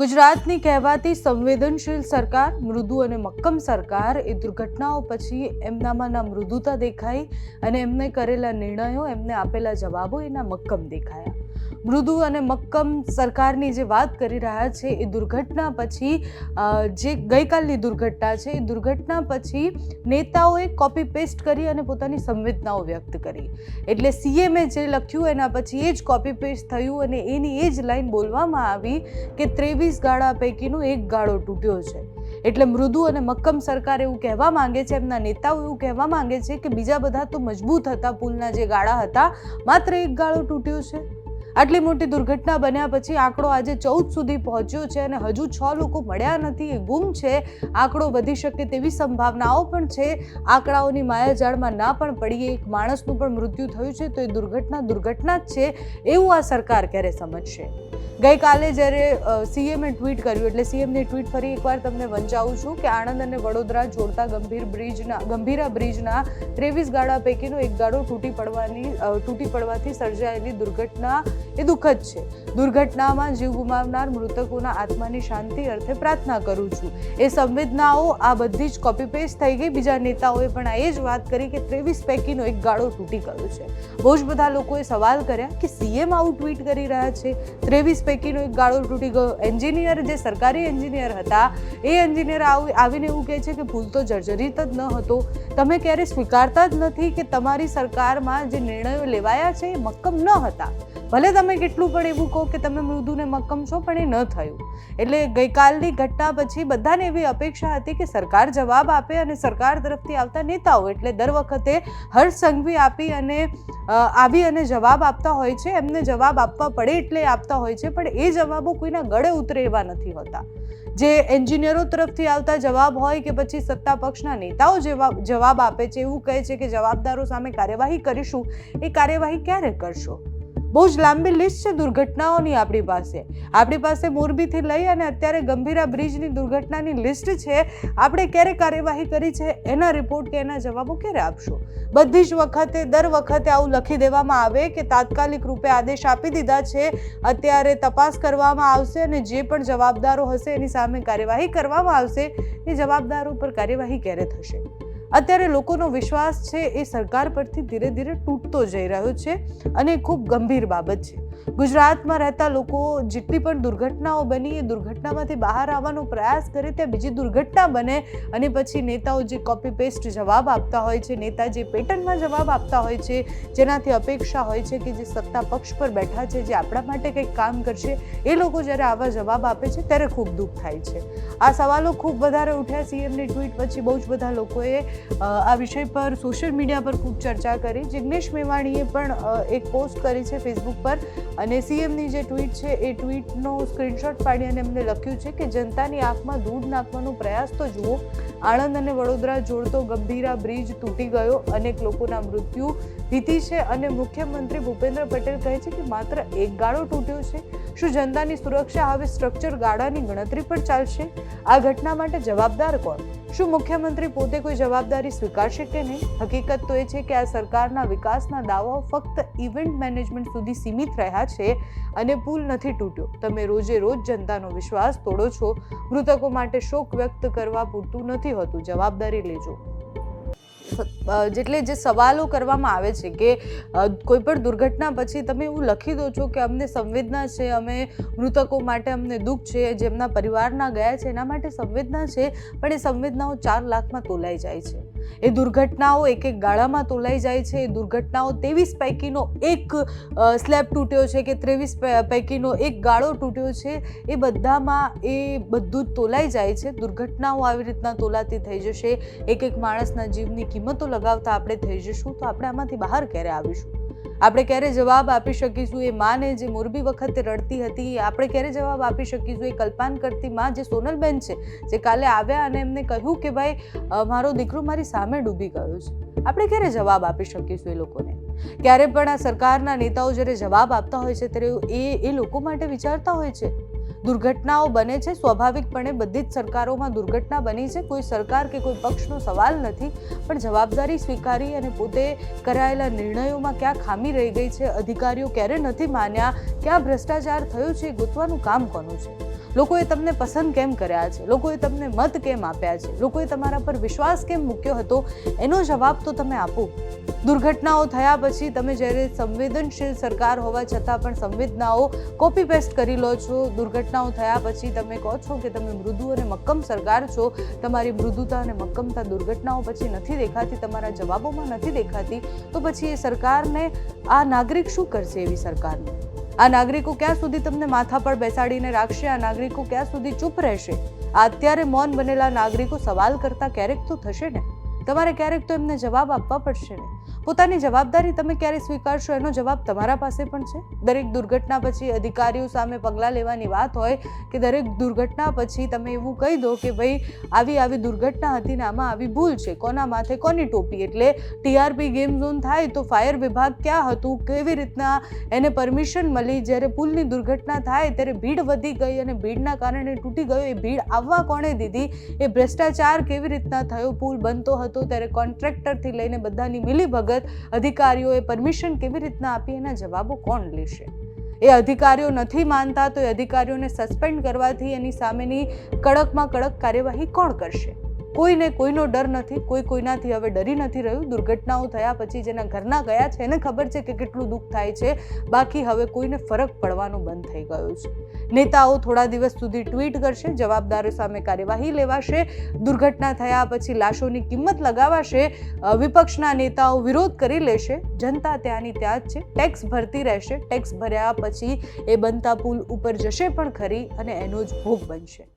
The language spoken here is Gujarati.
ગુજરાતની કહેવાતી સંવેદનશીલ સરકાર, મૃદુ અને મક્કમ સરકાર એ દુર્ઘટનાઓ પછી એમનામાંના મૃદુતા દેખાઈ અને એમને કરેલા નિર્ણયો, એમને આપેલા જવાબો એના મક્કમ દેખાયા. મૃદુ અને મક્કમ સરકારની જે વાત કરી રહ્યા છે એ દુર્ઘટના પછી જે ગઈકાલની દુર્ઘટના છે, એ દુર્ઘટના પછી નેતાઓએ કોપી પેસ્ટ કરી અને પોતાની સંવેદનાઓ વ્યક્ત કરી. એટલે સીએમએ જે લખ્યું એના પછી એ જ કોપી પેસ્ટ થયું અને એની એ જ લાઈન બોલવામાં આવી કે ત્રેવીસ ગાળા પૈકીનો એક ગાળો તૂટ્યો છે. એટલે મૃદુ અને મક્કમ સરકાર એવું કહેવા માંગે છે, એમના નેતાઓ એવું કહેવા માંગે છે કે બીજા બધા તો મજબૂત હતા, પુલના જે ગાળા હતા, માત્ર એક ગાળો તૂટ્યો છે. આટલી મોટી દુર્ઘટના બન્યા પછી આંકડો આજે ચૌદ સુધી પહોંચ્યો છે અને હજુ છ લોકો મળ્યા નથી. ગુમ છે. આંકડો વધી શકે તેવી સંભાવનાઓ પણ છે. આંકડાઓની માયાજાળમાં ના પણ પડીએ. એક માણસનું પણ મૃત્યુ થયું છે. તો એ દુર્ઘટના દુર્ઘટના જ છે. એવું આ સરકાર ક્યારે સમજશે? ગઈકાલે જ્યારે સીએમે ટ્વીટ કર્યું, એટલે સીએમની ટ્વીટ ફરી એકવાર તમને વંચાવું છું કે આણંદ અને વડોદરા જોડતા ગંભીર બ્રિજના, ગંભીરા બ્રિજના ત્રેવીસ ગાળા પૈકીનો એક ગાળો તૂટી પડવાની તૂટી પડવાથી સર્જાયેલી દુર્ઘટના એ દુઃખદ છે. દુર્ઘટનામાં જીવ ગુમાવનાર મૃતકોના આત્માની શાંતિ અર્થે પ્રાર્થના કરું છું. એ સંવેદનાઓ આ બધી જ કોપી પેસ્ટ થઈ ગઈ. બીજા નેતાઓએ પણ આ એ જ વાત કરી કે ત્રેવીસ પૈકીનો એક ગાળો તૂટી ગયો છે. બહુ જ બધા લોકોએ સવાલ કર્યા કે સીએમ આવું ટ્વીટ કરી રહ્યા છે? ત્રેવીસ પૈકીનો એક ગાળો તૂટી ગયો. એન્જિનિયર જે સરકારી એન્જિનિયર હતા, એ એન્જિનિયર આવીને એવું કહે છે કે ભૂલ તો જર્જરિત જ ન હતો. તમે ક્યારેય સ્વીકારતા જ નથી કે તમારી સરકારમાં જે નિર્ણયો લેવાયા છે એ મક્કમ ન હતા. ભલે તમે કેટલું પણ એવું કહો કે તમે મૃદુને મક્કમ છો, પણ એ ન થયું. એટલે ગઈકાલની ઘટના પછી બધાને એવી અપેક્ષા હતી કે સરકાર જવાબ આપે અને સરકાર તરફથી આવતા નેતાઓ એટલે દર વખતે હર્ષ સંઘવી આપી અને આવી અને જવાબ આપતા હોય છે. એમને જવાબ આપવા પડે એટલે આપતા હોય છે, પણ એ જવાબો કોઈના ગળે ઉતરે એવા નથી હોતા. જે એન્જિનિયરો તરફથી આવતા જવાબ હોય કે પછી સત્તા પક્ષના નેતાઓ જવાબ જવાબ આપે છે, એવું કહે છે કે જવાબદારો સામે કાર્યવાહી કરીશું, એ કાર્યવાહી ક્યારે કરશો? બહુ જ લાંબી લિસ્ટ છે દુર્ઘટનાઓની આપણી પાસે. આપણી પાસે મોરબીથી લઈ અને અત્યારે ગંભીરા બ્રિજની દુર્ઘટનાની લિસ્ટ છે. આપણે ક્યારે કાર્યવાહી કરી છે એના રિપોર્ટ કે એના જવાબો ક્યારે આપશો? બધી જ વખતે, દર વખતે આવું લખી દેવામાં આવે કે તાત્કાલિક રૂપે આદેશ આપી દીધા છે. અત્યારે તપાસ કરવામાં આવશે અને જે પણ જવાબદારો હશે એની સામે કાર્યવાહી કરવામાં આવશે. એ જવાબદારો પર કાર્યવાહી ક્યારે થશે? અત્યારે લોકોનો વિશ્વાસ છે એ સરકાર પરથી ધીરે ધીરે તૂટતો જઈ રહ્યો છે અને ખૂબ ગંભીર બાબત છે. ગુજરાતમાં રહેતા લોકો જેટલી પણ દુર્ઘટનાઓ બની એ દુર્ઘટનામાંથી બહાર આવવાનો પ્રયાસ કરે ત્યાં બીજી દુર્ઘટના બને અને પછી નેતાઓ જે કોપી પેસ્ટ જવાબ આપતા હોય છે, નેતા જે પેટર્નમાં જવાબ આપતા હોય છે, જેનાથી અપેક્ષા હોય છે કે જે સત્તા પક્ષ પર બેઠા છે, જે આપણા માટે કંઈક કામ કરશે, એ લોકો જ્યારે આવા જવાબ આપે છે ત્યારે ખૂબ દુઃખ થાય છે. આ સવાલો ખૂબ વધારે ઉઠ્યા સીએમની ટ્વીટ પછી બહુ જ બધા લોકોએ આ વિષય પર સોશિયલ મીડિયા પર ખૂબ ચર્ચા કરી. જિગ્નેશ મેવાણીએ પણ એક પોસ્ટ કરી છે ફેસબુક પર. અને સીએમની જે ટ્વીટ છે, એ ટ્વીટનો સ્ક્રીનશોટ પાડી અને એમને લખ્યું છે કે જનતાની આંખમાં દૂધ નાખવાનો પ્રયાસ તો જુઓ, આણંદ અને વડોદરા જોડતો ગંભીરા બ્રિજ તૂટી ગયો, અનેક લોકોના મૃત્યુ ભીતિ છે અને મુખ્યમંત્રી ભૂપેન્દ્ર પટેલ કહે છે કે માત્ર એક ગાળો તૂટ્યો છે. શું જનતાની સુરક્ષા હવે સ્ટ્રક્ચર ગાળાની ગણતરી પર ચાલશે? આ ઘટના માટે જવાબદાર કોણ? શું મુખ્યમંત્રી પોતે કોઈ જવાબદારી સ્વીકારશે કે નહીં? હકીકત તો એ છે કે આ સરકારના વિકાસના દાવાઓ ફક્ત ઇવેન્ટ મેનેજમેન્ટ સુધી સીમિત રહ્યા છે અને પુલ નથી તૂટ્યો. તમે રોજે રોજ જનતાનો વિશ્વાસ તોડો છો. મૃતકો માટે શોક વ્યક્ત કરવા પૂરતું નથી હોતું. જવાબદારી લેજો. જેટલે જે સવાલો કરવામાં આવે છે કે કોઈ પણ દુર્ઘટના પછી તમે એવું લખી દો છો કે અમને સંવેદના છે, અમે મૃતકો માટે અમને દુઃખ છે, જેમના પરિવારના ગયા છે, એના માટે સંવેદના છે, પણ એ સંવેદનાઓ ચાર લાખમાં તોલાઈ જાય છે. એ દુર્ઘટનાઓ એક એક ગાળામાં તોલાઈ જાય છે. એ દુર્ઘટનાઓ ત્રેવીસ પૈકીનો એક સ્લેબ તૂટ્યો છે કે ત્રેવીસ પૈકીનો એક ગાળો તૂટ્યો છે. એ બધામાં એ બધું જ તોલાઈ જાય છે. દુર્ઘટનાઓ આવી રીતના તોલાતી થઈ જશે. એક એક માણસના જીવની કિંમતો લગાવતા આપણે થઈ જશું. તો આપણે આમાંથી બહાર ક્યારે આવીશું? આપણે ક્યારે જવાબ આપી શકીશું? એ માને જે મોરબી વખતે રડતી હતી આપણે ક્યારે જવાબ આપી શકીશું? એ કલ્પાન કરતી માં જે સોનલબેન છે, જે કાલે આવ્યા અને એમને કહ્યું કે, ભાઈ મારો દીકરો મારી સામે ડૂબી ગયો છે. આપણે ક્યારે જવાબ આપી શકીશું એ લોકોને? ક્યારે પણ આ સરકારના નેતાઓ જ્યારે જવાબ આપતા હોય છે, ત્યારે એ એ લોકો માટે વિચારતા હોય છે. દુર્ઘટનાઓ બને છે. સ્વાભાવિકપણે બધી જ સરકારોમાં દુર્ઘટના બની છે. કોઈ સરકાર કે કોઈ પક્ષનો સવાલ નથી, પણ જવાબદારી સ્વીકારી અને પોતે કરાયેલા નિર્ણયોમાં ક્યાં ખામી રહી ગઈ છે, અધિકારીઓ ક્યારે નથી માન્યા, ક્યાં ભ્રષ્ટાચાર થયો છે એ ગોતવાનું કામ કોનું છે? લોકોએ તમને પસંદ કેમ કર્યા છે? લોકોએ તમને મત કેમ આપ્યા છે? લોકોએ તમારા પર વિશ્વાસ કેમ મૂક્યો હતો? એનો જવાબ તો તમે આપો. દુર્ઘટનાઓ થયા પછી તમે જ્યારે સંવેદનશીલ સરકાર હોવા છતાં પણ સંવેદનાઓ કોપી પેસ્ટ કરી લો છો. દુર્ઘટનાઓ થયા પછી તમે કહો છો કે તમે મૃદુ અને મક્કમ સરકાર છો. તમારી મૃદુતા અને મક્કમતા દુર્ઘટનાઓ પછી નથી દેખાતી, તમારા જવાબોમાં નથી દેખાતી, તો પછી એ સરકારને, આ નાગરિક શું કરશે એવી સરકારને? આ નાગરિકો ક્યાં સુધી તમને માથા પર બેસાડીને રાખશે? આ નાગરિકો ક્યાં સુધી ચૂપ રહેશે? આ અત્યારે મૌન બનેલા નાગરિકો સવાલ કરતા ક્યારેક તો થશે ને? તમારે ક્યારેક તો એમને જવાબ આપવા પડશે ને? પોતાની જવાબદારી તમે ક્યારે સ્વીકારશો? એનો જવાબ તમારા પાસે પણ છે. દરેક દુર્ઘટના પછી અધિકારીઓ સામે પગલાં લેવાની વાત હોય કે દરેક દુર્ઘટના પછી તમે એવું કહી દો કે ભાઈ, આવી આવી દુર્ઘટના હતી ને આમાં આવી ભૂલ છે. કોના માથે કોની ટોપી? એટલે ટીઆરપી ગેમ ઝોન થાય તો ફાયર વિભાગ ક્યાં હતું? કેવી રીતના એને પરમિશન મળી? જ્યારે પુલની દુર્ઘટના થાય ત્યારે ભીડ વધી ગઈ અને ભીડના કારણે તૂટી ગયો. એ ભીડ આવવા કોણે દીધી? એ ભ્રષ્ટાચાર કેવી રીતના થયો? પુલ બનતો હતો ત્યારે કોન્ટ્રાક્ટરથી લઈને બધાની મિલીભગત અધિકારીઓએ પરમિશન કેવી રીતના આપી એના જવાબો કોણ લેશે? એ અધિકારીઓ નથી માનતા તો એ અધિકારીઓને સસ્પેન્ડ કરવાથી એની સામેની કડકમાં કડક કાર્યવાહી કોણ કરશે? કોઈને કોઈનો ડર નથી, કોઈ કોઈનાથી હવે ડરી નથી રહ્યું. દુર્ઘટનાઓ થયા પછી જેના ઘરના ગયા છે, એને ખબર છે કે કેટલું દુઃખ થાય છે. બાકી હવે કોઈને ફરક પડવાનું બંધ થઈ ગયું છે. નેતાઓ થોડા દિવસ સુધી ટ્વીટ કરશે, જવાબદારો સામે કાર્યવાહી લેવાશે. દુર્ઘટના થયા પછી લાશોની કિંમત લગાવાશે. વિપક્ષના નેતાઓ વિરોધ કરી લેશે. જનતા ત્યાંની ત્યાં જ છે. ટેક્સ ભરતી રહેશે. ટેક્સ ભર્યા પછી એ બનતા પુલ ઉપર જશે પણ ખરી અને એનો જ ભોગ બનશે.